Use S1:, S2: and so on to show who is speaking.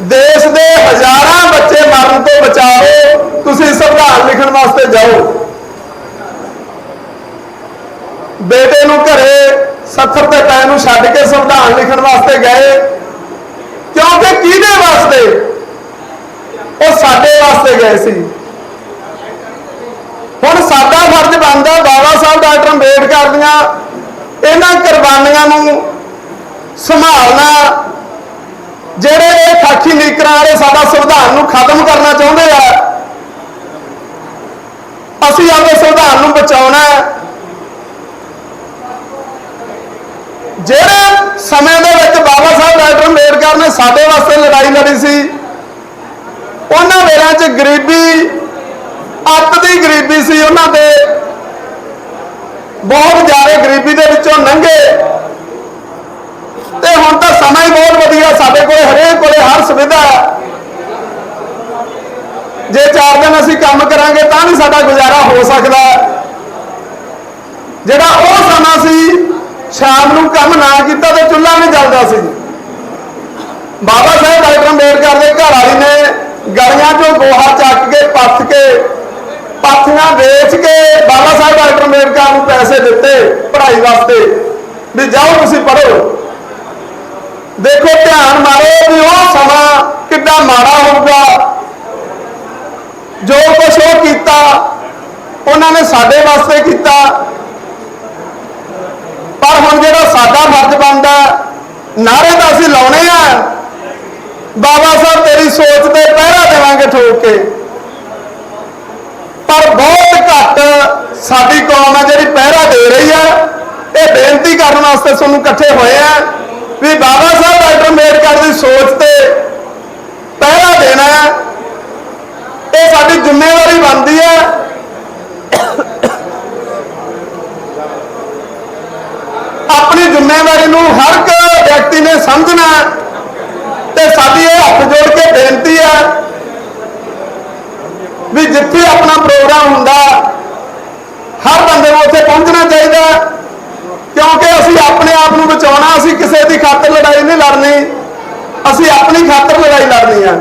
S1: ਦੇਸ਼ ਦੇ ਹਜ਼ਾਰਾਂ ਬੱਚੇ ਮਰਨ ਤੋਂ ਬਚਾਓ, ਤੁਸੀਂ ਸੰਵਿਧਾਨ ਲਿਖਣ ਵਾਸਤੇ ਜਾਓ। ਬੇਟੇ ਨੂੰ ਘਰੇ ਸੱਥਰ ਤੇ ਟਾਈਮ ਨੂੰ ਛੱਡ ਕੇ ਸੰਵਿਧਾਨ ਲਿਖਣ ਵਾਸਤੇ ਗਏ। ਕਿਉਂਕਿ ਕਿਹਦੇ ਵਾਸਤੇ? ਉਹ ਸਾਡੇ ਵਾਸਤੇ ਗਏ ਸੀ। ਹੁਣ ਸਾਡਾ ਫਰਜ਼ ਬਣਦਾ ਬਾਬਾ ਸਾਹਿਬ, ਡਾਕਟਰ ਅੰਬੇਡਕਰ ਦੀਆਂ ਇਹਨਾਂ ਕੁਰਬਾਨੀਆਂ ਨੂੰ ਸੰਭਾਲਣਾ, ਜਿਹੜੇ ਇਹ ਵਾਲੇ ਸਾਡਾ ਸੰਵਿਧਾਨ ਨੂੰ ਖਤਮ ਕਰਨਾ ਚਾਹੁੰਦੇ ਆ। ਅਸੀਂ ਆਪਣੇ ਸੰਵਿਧਾਨ ਨੂੰ ਬਚਾਉਣਾ ਹੈ। ਜਿਹੜੇ ਸਮੇਂ ਦੇ ਵਿੱਚ ਬਾਬਾ ਸਾਹਿਬ ਡਾਕਟਰ ਅੰਬੇਡਕਰ ਨੇ ਸਾਡੇ ਵਾਸਤੇ ਲੜਾਈ ਲੜੀ ਸੀ, ਉਹਨਾਂ ਵੇਰਾਂ 'ਚ ਗਰੀਬੀ, ਅੱਤ ਦੀ ਗਰੀਬੀ ਸੀ ਉਹਨਾਂ ਦੇ। ਬਹੁਤ ਜ਼ਿਆਦਾ ਗਰੀਬੀ ਦੇ ਵਿੱਚੋਂ ਲੰਘੇ ਹੁਣ ਤਾਂ ਸਮਾਂ ਹੀ ਬਹੁਤ ਵਧੀਆ ਸਾਡੇ ਕੋਲੇ ਹਰੇਕ ਕੋਲੇ ਹਰ ਸੁਵਿਧਾ ਹੈ। ਜੇ ਚਾਰ ਦਿਨ ਅਸੀਂ ਕੰਮ ਕਰਾਂਗੇ ਤਾਂ ਵੀ ਸਾਡਾ ਗੁਜ਼ਾਰਾ ਹੋ ਸਕਦਾ ਜਿਹੜਾ ਉਹ ਸਮਾਂ ਸੀ, ਸ਼ਾਮ ਨੂੰ ਕੰਮ ਨਾ ਕੀਤਾ ਤੇ ਚੁੱਲ੍ਹਾ ਨਹੀਂ ਜਲਦਾ ਸੀ। ਬਾਬਾ ਸਾਹਿਬ ਡਾਕਟਰ ਅੰਬੇਡਕਰ ਦੇ ਘਰ ਵਾਲੀ ਨੇ ਗਲੀਆਂ 'ਚੋਂ ਗੋਹਾ ਚੱਕ ਕੇ, ਪੱਥ ਕੇ ਪਾਥੀਆਂ ਵੇਚ ਕੇ ਬਾਬਾ ਸਾਹਿਬ ਡਾਕਟਰ ਅੰਬੇਡਕਰ ਨੂੰ ਪੈਸੇ ਦਿੱਤੇ ਪੜ੍ਹਾਈ ਵਾਸਤੇ। ਵੀ ਜਾਓ ਤੁਸੀਂ ਪੜ੍ਹੋ। ਦੇਖੋ, ਧਿਆਨ ਮਾਰੋ ਵੀ ਉਹ ਸਮਾਂ ਕਿੰਨਾ ਮਾੜਾ ਹੋਊਗਾ। ਜੋ ਕੁਛ ਉਹ ਕੀਤਾ, ਉਹਨਾਂ ਨੇ ਸਾਡੇ ਵਾਸਤੇ ਕੀਤਾ। ਪਰ ਹੁਣ ਜਿਹੜਾ ਸਾਡਾ ਫਰਜ਼ ਬਣਦਾ ਨਾਰੇ ਤਾਂ ਅਸੀਂ ਲਾਉਣੇ ਆ। ਬਾਬਾ ਸਾਹਿਬ, ਤੇਰੀ ਸੋਚ ਤੇ ਪਹਿਰਾ ਦੇਵਾਂਗੇ ਠੋਕ ਕੇ। ਪਰ ਬਹੁਤ ਘੱਟ ਸਾਡੀ ਕੌਮ ਆ ਜਿਹੜੀ ਪਹਿਰਾ ਦੇ ਰਹੀ ਆ। ਇਹ ਬੇਨਤੀ ਕਰਨ ਵਾਸਤੇ ਤੁਹਾਨੂੰ ਇਕੱਠੇ ਹੋਏ ਆ ਵੀ ਬਾਬਾ ਸਾਹਿਬ ਡਾਕਟਰ ਅੰਬੇਡਕਰ ਦੀ ਸੋਚ ਤੇ ਪਹਿਰਾ ਦੇਣਾ ਹੈ। ਇਹ ਸਾਡੀ ਜ਼ਿੰਮੇਵਾਰੀ ਬਣਦੀ ਹੈ। ਆਪਣੀ ਜ਼ਿੰਮੇਵਾਰੀ ਨੂੰ ਹਰ ਇੱਕ ਵਿਅਕਤੀ ਨੇ ਸਮਝਣਾ ਤੇ ਸਾਡੀ ਇਹ ਹੱਥ ਜੋੜ ਕੇ ਬੇਨਤੀ ਹੈ ਵੀ ਜਿੱਥੇ ਆਪਣਾ ਪ੍ਰੋਗਰਾਮ ਹੁੰਦਾ, ਹਰ ਬੰਦੇ ਨੂੰ ਉੱਥੇ ਪਹੁੰਚਣਾ ਚਾਹੀਦਾ ਕਿਉਂਕਿ ਅਸੀਂ ਆਪਣੇ ਆਪ ਨੂੰ ਬਚਾਉਣਾ, ਅਸੀਂ ਕਿਸੇ ਦੀ ਖਾਤਰ ਲੜਾਈ ਨਹੀਂ ਲੜਨੀ, ਅਸੀਂ ਆਪਣੀ ਖਾਤਰ ਲੜਾਈ ਲੜਨੀ ਹੈ।